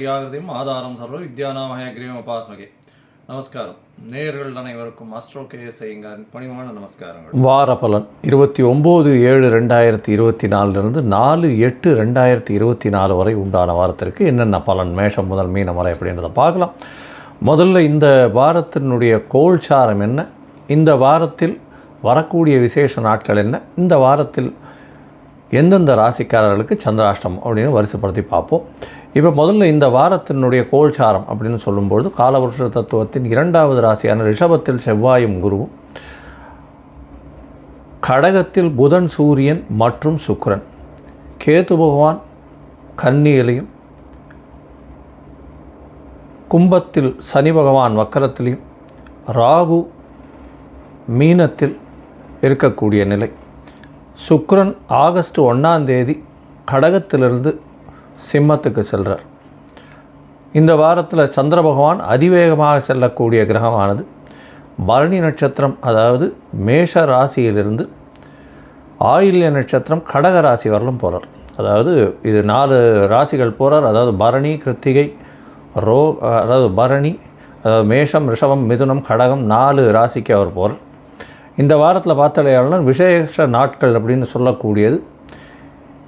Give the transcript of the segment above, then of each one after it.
ஞானானந்தமயம் ஆதாரம் சர்வ வித்யானாமய கிரீவம் உபாஸ்மகே. நமஸ்காரம். நேயர்கள் அனைவருக்கும் அஸ்ட்ரோ கேஎஸ்ஐங்க பணிவான நமஸ்காரங்கள். வார பலன் இருபத்தி ஒம்பது ஏழு ரெண்டாயிரத்தி இருபத்தி நாலுலேருந்து நாலு எட்டு ரெண்டாயிரத்தி இருபத்தி நாலு வரை உண்டான வாரத்திற்கு என்னென்ன பலன் மேஷம் முதல் மீனம் வரை அப்படின்றத பார்க்கலாம். முதல்ல இந்த வாரத்தினுடைய கோல்சாரம் என்ன? இந்த வாரத்தில் வரக்கூடிய விசேஷ நாட்கள் என்ன? இந்த வாரத்தில் எந்தெந்த ராசிக்காரர்களுக்கு சந்திராஷ்டம் அப்படின்னு வரிசைப்படுத்தி பார்ப்போம். இப்போ முதல்ல இந்த வாரத்தினுடைய கோல்சாரம் அப்படின்னு சொல்லும்பொழுது காலவருஷ தத்துவத்தின் இரண்டாவது ராசியான ரிஷபத்தில் செவ்வாயும் குருவும் கடகத்தில் புதன் சூரியன் மற்றும் சுக்ரன் கேது பகவான் கன்னியிலையும் கும்பத்தில் சனி பகவான் வக்கரத்திலையும் ராகு மீனத்தில் இருக்கக்கூடிய நிலை. சுக்ரன் ஆகஸ்ட் ஒன்றாம் தேதி கடகத்திலிருந்து சிம்மத்துக்கு செல்கிறார் இந்த வாரத்தில் சந்திர பகவான் அதிவேகமாக செல்லக்கூடிய கிரகமானது பரணி நட்சத்திரம் அதாவது மேஷ ராசியிலிருந்து ஆயில்ய நட்சத்திரம் கடக ராசி வரலும் போகிறார் அதாவது இது நாலு ராசிகள் போகிறார் அதாவது பரணி கிருத்திகை ரோ அதாவது பரணி அதாவது மேஷம் ரிஷபம் மிதுனம் கடகம் நாலு ராசிக்கு அவர் போகிறார் இந்த வாரத்தில் பார்த்தாலேயாளர் விசேஷ நாட்கள் அப்படின்னு சொல்லக்கூடியது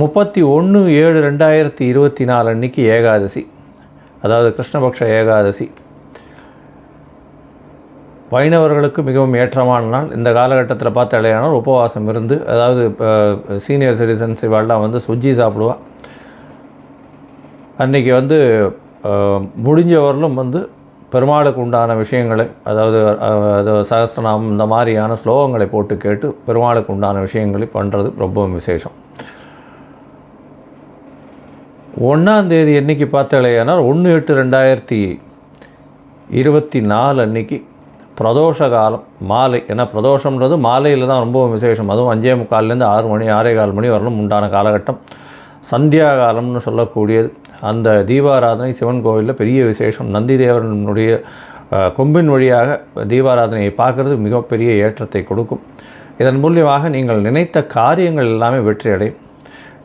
முப்பத்தி ஒன்று ஏழு ரெண்டாயிரத்தி இருபத்தி நாலு அன்னைக்கு ஏகாதசி. அதாவது கிருஷ்ணபக்ஷ ஏகாதசி. வைணவர்களுக்கு மிகவும் ஏற்றமான நாள். இந்த காலகட்டத்தில் பார்த்தாலேயானால் உபவாசம் இருந்து அதாவது சீனியர் சிட்டிசன்ஸ் இவாள்லாம் வந்து சுஜ்ஜி சாப்பிடுவா அன்றைக்கி வந்து முடிஞ்சவர்களும் வந்து பெருமாளுக்கு உண்டான விஷயங்களை அதாவது அது சகசிரநாமம் இந்த மாதிரியான ஸ்லோகங்களை போட்டு கேட்டு பெருமாளுக்கு உண்டான விஷயங்களை பண்ணுறது ரொம்பவும் விசேஷம். ஒன்றாந்தேதி என்றைக்கு பார்த்தாலேயானால் ஒன்று எட்டு ரெண்டாயிரத்தி இருபத்தி நாலு அன்னைக்கு பிரதோஷ காலம் மாலை. ஏன்னா பிரதோஷம்ன்றது மாலையில் தான் ரொம்பவும் விசேஷம். அதுவும் அஞ்சே முக்கால்லேருந்து ஆறு மணி ஆறே கால் மணி வரலும் உண்டான காலகட்டம். சந்தியா காலம்னு சொல்லக்கூடியது. அந்த தீபாராதனை சிவன் கோவிலில் பெரிய விசேஷம். நந்தி தேவனுடைய கொம்பின் வழியாக தீபாராதனையை பார்க்குறது மிகப்பெரிய ஏற்றத்தை கொடுக்கும். இதன் மூலியமாக நீங்கள் நினைத்த காரியங்கள் எல்லாமே வெற்றி அடையும்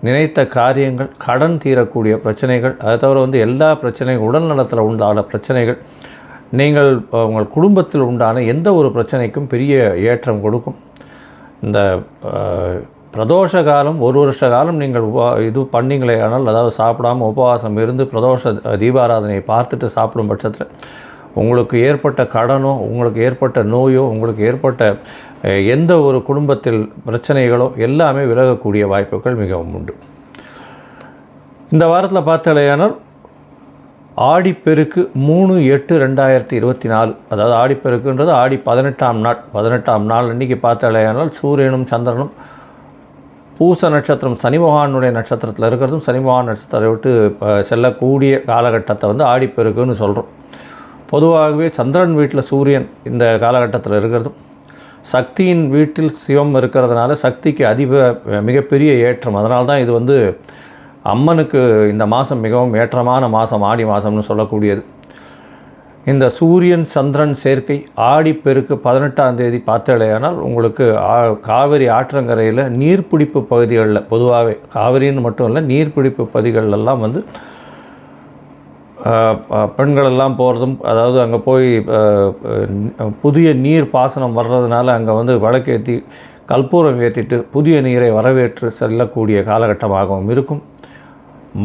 நினைத்த காரியங்கள் கடன் தீரக்கூடிய பிரச்சனைகள் அதை தவிர வந்து எல்லா பிரச்சனைகள் உடல் நலத்தில் உண்டான பிரச்சனைகள் நீங்கள் உங்கள் குடும்பத்தில் உண்டான எந்த ஒரு பிரச்சனைக்கும் பெரிய ஏற்றம் கொடுக்கும். இந்த பிரதோஷ காலம் ஒரு வருஷ காலம் நீங்கள் உபா இது பண்ணிங்களே ஆனால் அதாவது சாப்பிடாமல் உபவாசம் இருந்து பிரதோஷ தீபாராதனையை பார்த்துட்டு சாப்பிடும் பட்சத்தில் உங்களுக்கு ஏற்பட்ட கடனோ உங்களுக்கு ஏற்பட்ட நோயோ உங்களுக்கு ஏற்பட்ட எந்த ஒரு குடும்பத்தில் பிரச்சனைகளோ எல்லாமே விலகக்கூடிய வாய்ப்புகள் மிகவும் உண்டு. இந்த வாரத்தில் பார்த்தாலேயானால் ஆடிப்பெருக்கு மூணு எட்டு ரெண்டாயிரத்தி இருபத்தி நாலு அதாவது ஆடிப்பெருக்குன்றது ஆடி பதினெட்டாம் நாள் பதினெட்டாம் நாள் அன்றைக்கி பார்த்தாலேயானால் சூரியனும் சந்திரனும் பூச நட்சத்திரம் சனிமகானுடைய நட்சத்திரத்தில் இருக்கிறதும் சனிமகான் நட்சத்திரத்தை விட்டு செல்லக்கூடிய காலகட்டத்தை வந்து ஆடிப்பெருக்குன்னு சொல்கிறோம் பொதுவாகவே சந்திரன் வீட்டில் சூரியன் இந்த காலகட்டத்தில் இருக்கிறதும் சக்தியின் வீட்டில் சிவம் இருக்கிறதுனால சக்திக்கு அதிக மிகப்பெரிய ஏற்றம். அதனால தான் இது வந்து அம்மனுக்கு இந்த மாதம் மிகவும் ஏற்றமான மாதம் ஆடி மாதம்னு சொல்லக்கூடியது. இந்த சூரியன் சந்திரன் சேர்க்கை ஆடிப்பெருக்கு பதினெட்டாம் தேதி பார்த்தலையானால் உங்களுக்கு காவிரி ஆற்றங்கரையில் நீர்பிடிப்பு பகுதிகளில் பொதுவாகவே காவிரின்னு மட்டும் இல்லை நீர்பிடிப்பு பகுதிகளெல்லாம் வந்து பெண்களெல்லாம் போகிறதும் அதாவது அங்கே போய் புதிய நீர் பாசனம் வர்றதுனால அங்கே வந்து வழக்கேற்றி கற்பூரம் ஏற்றிட்டு புதிய நீரை வரவேற்று செல்லக்கூடிய காலகட்டமாகவும் இருக்கும்.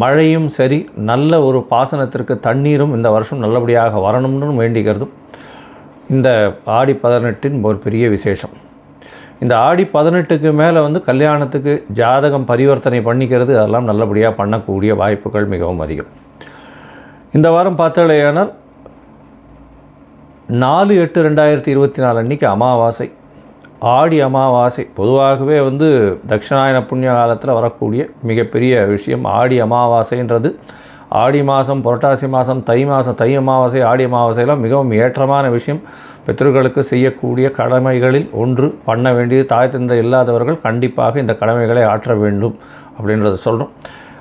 மழையும் சரி நல்ல ஒரு பாசனத்திற்கு தண்ணீரும் இந்த வருஷம் நல்லபடியாக வரணும்னு வேண்டிக்கிறதும் இந்த ஆடி பதினெட்டின் ஒரு பெரிய விசேஷம். இந்த ஆடி பதினெட்டுக்கு மேலே வந்து கல்யாணத்துக்கு ஜாதகம் பரிவர்த்தனை பண்ணிக்கிறது அதெல்லாம் நல்லபடியாக பண்ணக்கூடிய வாய்ப்புகள் மிகவும் அதிகம். இந்த வாரம் பார்த்தாலேயானால் நாலு எட்டு ரெண்டாயிரத்தி இருபத்தி நாலு அன்றைக்கி அமாவாசை. ஆடி அமாவாசை. பொதுவாகவே வந்து தட்சிணாயன புண்ணிய காலத்தில் வரக்கூடிய மிகப்பெரிய விஷயம் ஆடி அமாவாசைன்றது. ஆடி மாதம் புரட்டாசி மாதம் தை மாதம் தை அமாவாசை ஆடி அமாவாசையெல்லாம் மிகவும் ஏற்றமான விஷயம். பித்ருக்களுக்கு செய்யக்கூடிய கடமைகளில் ஒன்று பண்ண வேண்டியது தாய் தந்தை இல்லாதவர்கள் கண்டிப்பாக இந்த கடமைகளை ஆற்ற வேண்டும் அப்படின்றத சொல்கிறோம்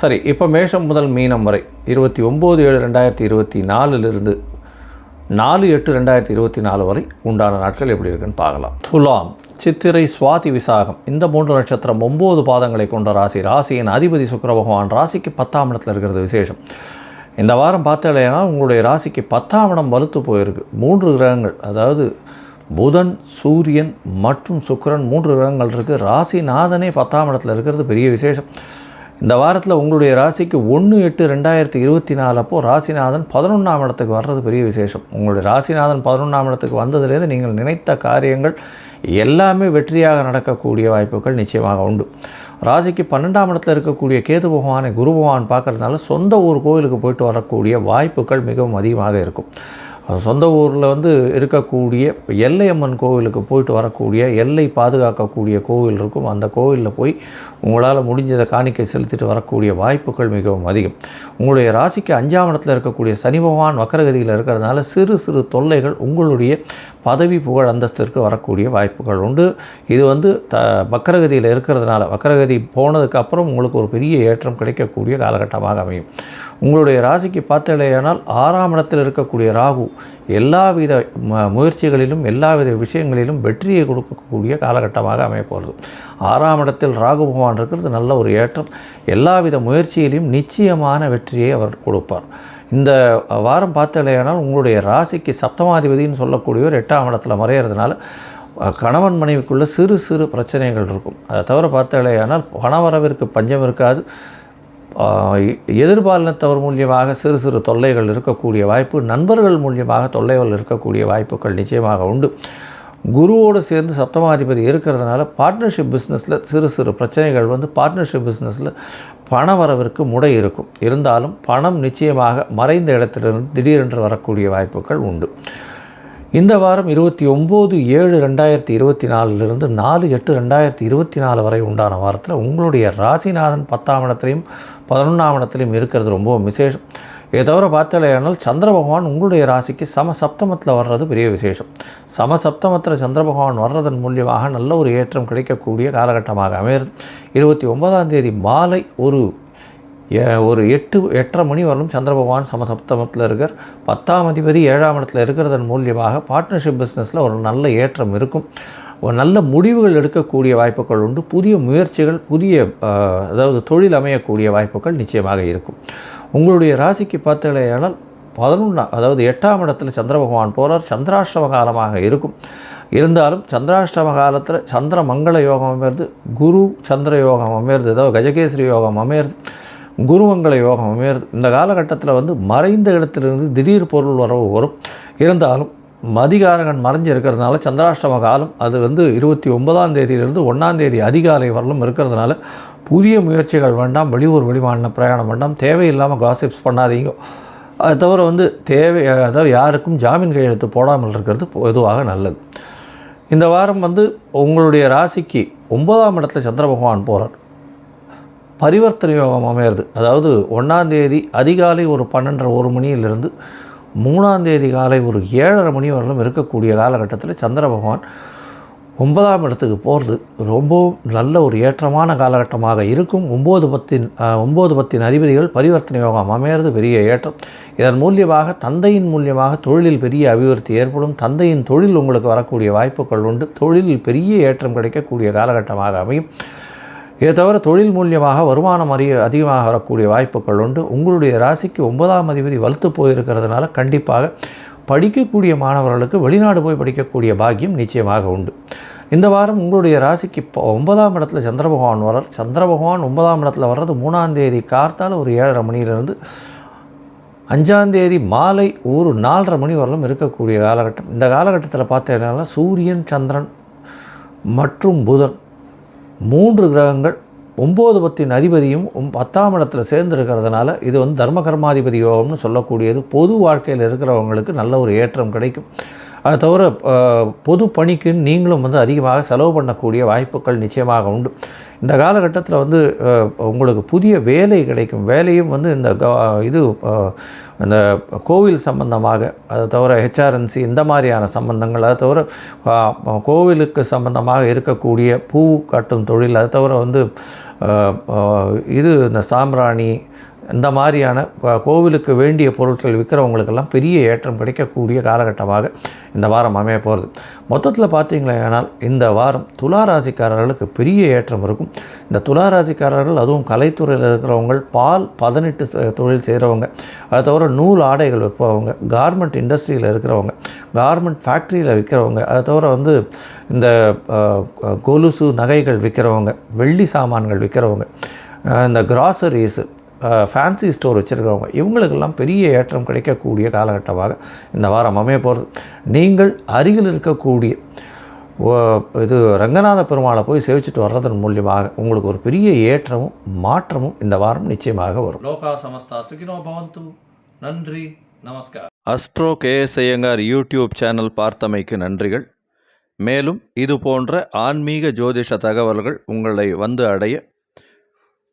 சரி இப்போ மேஷம் முதல் மீனம் வரை இருபத்தி ஒம்பது ஏழு ரெண்டாயிரத்தி இருபத்தி நாலுலேருந்து நாலு எட்டு ரெண்டாயிரத்தி இருபத்தி நாலு வரை உண்டான நாட்கள் எப்படி இருக்குன்னு பார்க்கலாம். துலாம் சித்திரை சுவாதி விசாகம் இந்த மூன்று நட்சத்திரம் ஒம்பது பாதங்களை கொண்ட ராசி ராசியின் அதிபதி சுக்கர பகவான் ராசிக்கு பத்தாம் இடத்துல இருக்கிறது விசேஷம். இந்த வாரம் பார்த்தாலேனா உங்களுடைய ராசிக்கு பத்தாம் இடம் வலுத்து போயிருக்கு. மூன்று கிரகங்கள் அதாவது புதன் சூரியன் மற்றும் சுக்கிரன் மூன்று கிரகங்கள் இருக்குது ராசிநாதனே பத்தாம் இடத்துல இருக்கிறது பெரிய விசேஷம். இந்த வாரத்தில் உங்களுடைய ராசிக்கு ஒன்று எட்டு ரெண்டாயிரத்தி இருபத்தி நாலு அப்போது ராசிநாதன் பதினொன்றாம் இடத்துக்கு வர்றது பெரிய விசேஷம். உங்களுடைய ராசிநாதன் பதினொன்றாம் இடத்துக்கு வந்ததுலேருந்து நீங்கள் நினைத்த காரியங்கள் எல்லாமே வெற்றியாக நடக்கக்கூடிய வாய்ப்புகள் நிச்சயமாக உண்டு. ராசிக்கு பன்னெண்டாம் இடத்துல இருக்கக்கூடிய கேது பகவானை குரு பகவான் பார்க்கறதுனால சொந்த ஊர் கோயிலுக்கு போயிட்டு வரக்கூடிய வாய்ப்புகள் மிகவும் அதிகமாக இருக்கும். சொந்த ஊரில் வந்து இருக்கக்கூடிய எல்லையம்மன் கோவிலுக்கு போயிட்டு வரக்கூடிய எல்லை பாதுகாக்கக்கூடிய கோவில் இருக்கும். அந்த கோவிலில் போய் உங்களால் முடிஞ்சதை காணிக்கை செலுத்திட்டு வரக்கூடிய வாய்ப்புகள் மிகவும் அதிகம். உங்களுடைய ராசிக்கு அஞ்சாம் இடத்துல இருக்கக்கூடிய சனி பகவான் வக்கரகதியில் இருக்கிறதுனால சிறு சிறு தொல்லைகள் உங்களுடைய பதவி புகழ் அந்தஸ்திற்கு வரக்கூடிய வாய்ப்புகள் உண்டு. இது வந்து த வக்கரகதியில் இருக்கிறதுனால வக்கரகதி போனதுக்கப்புறம் உங்களுக்கு ஒரு பெரிய ஏற்றம் கிடைக்கக்கூடிய காலகட்டமாக அமையும். உங்களுடைய ராசிக்கு பார்த்தலையானால் ஆறாம் இடத்தில் இருக்கக்கூடிய ராகு எல்லாவித ம முயற்சிகளிலும் எல்லாவித விஷயங்களிலும் வெற்றியை கொடுக்கக்கூடிய காலகட்டமாக அமையப்போகிறது ஆறாம் இடத்தில் ராகு பகவான் இருக்கிறது நல்ல ஒரு ஏற்றம். எல்லாவித முயற்சியிலையும் நிச்சயமான வெற்றியை அவர் கொடுப்பார். இந்த வாரம் பார்த்தலையானால் உங்களுடைய ராசிக்கு சப்தமாதிபதின்னு சொல்லக்கூடியவர் எட்டாம் இடத்துல மறையிறதுனால கணவன் மனைவிக்குள்ள சிறு சிறு பிரச்சனைகள் இருக்கும். அதை தவிர பார்த்தாலேயானால் பணவரவிற்கு பஞ்சம் இருக்காது. எதிர்பாலினத்தவர் மூலியமாக சிறு சிறு தொல்லைகள் இருக்கக்கூடிய வாய்ப்பு நண்பர்கள் மூலியமாக தொல்லைகள் இருக்கக்கூடிய வாய்ப்புகள் நிச்சயமாக உண்டு. குருவோடு சேர்ந்து சப்தமாதிபதி இருக்கிறதுனால பார்ட்னர்ஷிப் பிஸ்னஸில் சிறு சிறு பிரச்சனைகள் வந்து பார்ட்னர்ஷிப் பிஸ்னஸில் பண வரவிற்கு முடை இருக்கும். இருந்தாலும் பணம் நிச்சயமாக மறைந்த இடத்திலிருந்து திடீரென்று வரக்கூடிய வாய்ப்புகள் உண்டு. இந்த வாரம் இருபத்தி ஒம்பது ஏழு ரெண்டாயிரத்தி இருபத்தி நாலுலேருந்து நாலு எட்டு ரெண்டாயிரத்தி இருபத்தி நாலு வரை உண்டான வாரத்தில் உங்களுடைய ராசிநாதன் பத்தாம் இடத்துலையும் பதினொன்றாம் இடத்துலையும் இருக்கிறது ரொம்ப விசேஷம். இதை தவிர பார்த்தாலேயானால் சந்திர பகவான் உங்களுடைய ராசிக்கு சம சப்தமத்தில் வர்றது பெரிய விசேஷம். சம சப்தமத்தில் சந்திர பகவான் வர்றதன் மூலியமாக நல்ல ஒரு ஏற்றம் கிடைக்கக்கூடிய காலகட்டமாக அமையிறது இருபத்தி ஒன்பதாம் தேதி மாலை ஒரு ஒரு எட்டு எட்டரை மணி வரலும் சந்திர பகவான் சமசப்தமத்தில் இருக்கார். பத்தாம் அதிபதி ஏழாம் இடத்துல இருக்கிறதன் மூலியமாக பார்ட்னர்ஷிப் பிஸ்னஸில் ஒரு நல்ல ஏற்றம் இருக்கும். ஒரு நல்ல முடிவுகள் எடுக்கக்கூடிய வாய்ப்புகள் உண்டு. புதிய முயற்சிகள் புதிய அதாவது தொழில் அமையக்கூடிய வாய்ப்புகள் நிச்சயமாக இருக்கும். உங்களுடைய ராசிக்கு பார்த்தலையானால் பதினொன்றாம் அதாவது எட்டாம் இடத்துல சந்திர பகவான் போகிறார் சந்திராஷ்டம காலமாக இருக்கும். இருந்தாலும் சந்திராஷ்டம காலத்தில் சந்திர மங்கள யோகம் அமையிறது குரு சந்திர யோகம் அமையிறது ஏதாவது கஜகேசரி யோகம் அமையிறது குருவங்கள யோகம். இந்த காலகட்டத்தில் வந்து மறைந்த இடத்திலிருந்து திடீர் பொருள் வரவு வரும். இருந்தாலும் மதிகாரகன் மறைஞ்சு இருக்கிறதுனால சந்திராஷ்டம காலம் அது வந்து இருபத்தி ஒன்பதாம் தேதியிலிருந்து ஒன்றாம் தேதி அதிகாலை வரலும் இருக்கிறதுனால புதிய முயற்சிகள் வேண்டாம் வெளியூர் வெளிமாநில பிரயாணம் வேண்டாம் தேவையில்லாமல் காசிப்ஸ் பண்ணாதீங்க. அது தவிர வந்து தேவை அதாவது யாருக்கும் ஜாமீன் கையெழுத்து போடாமல் இருக்கிறது பொதுவாக நல்லது. இந்த வாரம் வந்து உங்களுடைய ராசிக்கு ஒன்பதாம் இடத்துல சந்திர பகவான் போகிறார் பரிவர்த்தனை யோகம் அமையிறது. அதாவது ஒன்றாந்தேதி அதிகாலை ஒரு பன்னெண்டரை ஒரு மணியிலிருந்து மூணாந்தேதி காலை ஒரு ஏழரை மணி வரலும் இருக்கக்கூடிய காலகட்டத்தில் சந்திர பகவான் ஒன்பதாம் இடத்துக்கு போகிறது ரொம்பவும் நல்ல ஒரு ஏற்றமான காலகட்டமாக இருக்கும். ஒம்பது பத்தின் ஒம்பது பத்தின் அதிபதிகள் பரிவர்த்தனை யோகம் அமையிறது பெரிய ஏற்றம். இதன் மூலியமாக தந்தையின் மூலியமாக தொழிலில் பெரிய அபிவிருத்தி ஏற்படும். தந்தையின் தொழில் உங்களுக்கு வரக்கூடிய வாய்ப்புகள் உண்டு. தொழிலில் பெரிய ஏற்றம் கிடைக்கக்கூடிய காலகட்டமாக அமையும். இதை தவிர தொழில் மூலியமாக வருமானம் அறிய அதிகமாக வரக்கூடிய வாய்ப்புகள் உண்டு. உங்களுடைய ராசிக்கு ஒன்பதாம் அதிபதி வலுத்து போயிருக்கிறதுனால கண்டிப்பாக படிக்கக்கூடிய மாணவர்களுக்கு வெளிநாடு போய் படிக்கக்கூடிய பாக்கியம் நிச்சயமாக உண்டு. இந்த வாரம் உங்களுடைய ராசிக்கு இப்போ ஒன்பதாம் இடத்துல சந்திர பகவான் வரார் சந்திர பகவான் ஒன்பதாம் இடத்துல வர்றது மூணாம் தேதி கார்த்தால் ஒரு ஏழரை மணியிலிருந்து அஞ்சாந்தேதி மாலை ஒரு நாலரை மணி வரலும் இருக்கக்கூடிய காலகட்டம். இந்த காலகட்டத்தில் பார்த்தீங்கன்னா சூரியன் சந்திரன் மற்றும் புதன் மூன்று கிரகங்கள் ஒம்பது பத்தின் அதிபதியும் பத்தாம் இடத்துல சேர்ந்துருக்கிறதுனால இது வந்து தர்ம கர்மாதிபதி யோகம்னு சொல்லக்கூடியது. பொது வாழ்க்கையில் இருக்கிறவங்களுக்கு நல்ல ஒரு ஏற்றம் கிடைக்கும். அதை தவிர பொது பணிக்கு நீங்களும் வந்து அதிகமாக செலவு பண்ணக்கூடிய வாய்ப்புகள் நிச்சயமாக உண்டு. இந்த காலகட்டத்தில் வந்து உங்களுக்கு புதிய வேலை கிடைக்கும். வேலையும் வந்து இந்த இது இந்த கோவில் சம்பந்தமாக அதை தவிர ஹெச்ஆர்என்சி இந்த மாதிரியான சம்பந்தங்கள் அதை தவிர கோவிலுக்கு சம்பந்தமாக இருக்கக்கூடிய பூ கட்டும் தொழில் அதை தவிர வந்து இது இந்த சாம்பிராணி இந்த மாதிரியான கோவிலுக்கு வேண்டிய பொருட்கள் விற்கிறவங்களுக்கெல்லாம் பெரிய ஏற்றம் கிடைக்கக்கூடிய காலகட்டமாக இந்த வாரம் அமைய போகிறது மொத்தத்தில் பார்த்தீங்களேனால் இந்த வாரம் துளாராசிக்காரர்களுக்கு பெரிய ஏற்றம் இருக்கும். இந்த துளாராசிக்காரர்கள் அதுவும் கலைத்துறையில் இருக்கிறவங்க பால் பதினெட்டு தொழில் செய்கிறவங்க அதை தவிர நூல் ஆடைகள் விற்பவங்க கார்மெண்ட் இண்டஸ்ட்ரியில் இருக்கிறவங்க கார்மெண்ட் ஃபேக்ட்ரியில் விற்கிறவங்க அதை தவிர வந்து இந்த கொலுசு நகைகள் விற்கிறவங்க வெள்ளி சாமான்கள் விற்கிறவங்க இந்த கிராசரிஸு ஃபேன்சி ஸ்டோர் வச்சுருக்கிறவங்க இவங்களுக்கெல்லாம் பெரிய ஏற்றம் கிடைக்கக்கூடிய காலகட்டமாக இந்த வாரம் அமைய போகிறது நீங்கள் அருகில் இருக்கக்கூடிய இது ரங்கநாத பெருமாளை போய் சேவிச்சுட்டு வர்றதன் மூலியமாக உங்களுக்கு ஒரு பெரிய ஏற்றமும் மாற்றமும் இந்த வாரம் நிச்சயமாக வரும். லோகா சமஸ்தா சுகினோ பவந்து. நன்றி நமஸ்கார். Astro KS Iyengar YouTube channel பார்த்தமைக்கு நன்றிகள். மேலும் இது போன்ற ஆன்மீக ஜோதிஷ தகவல்கள் உங்களை வந்து அடைய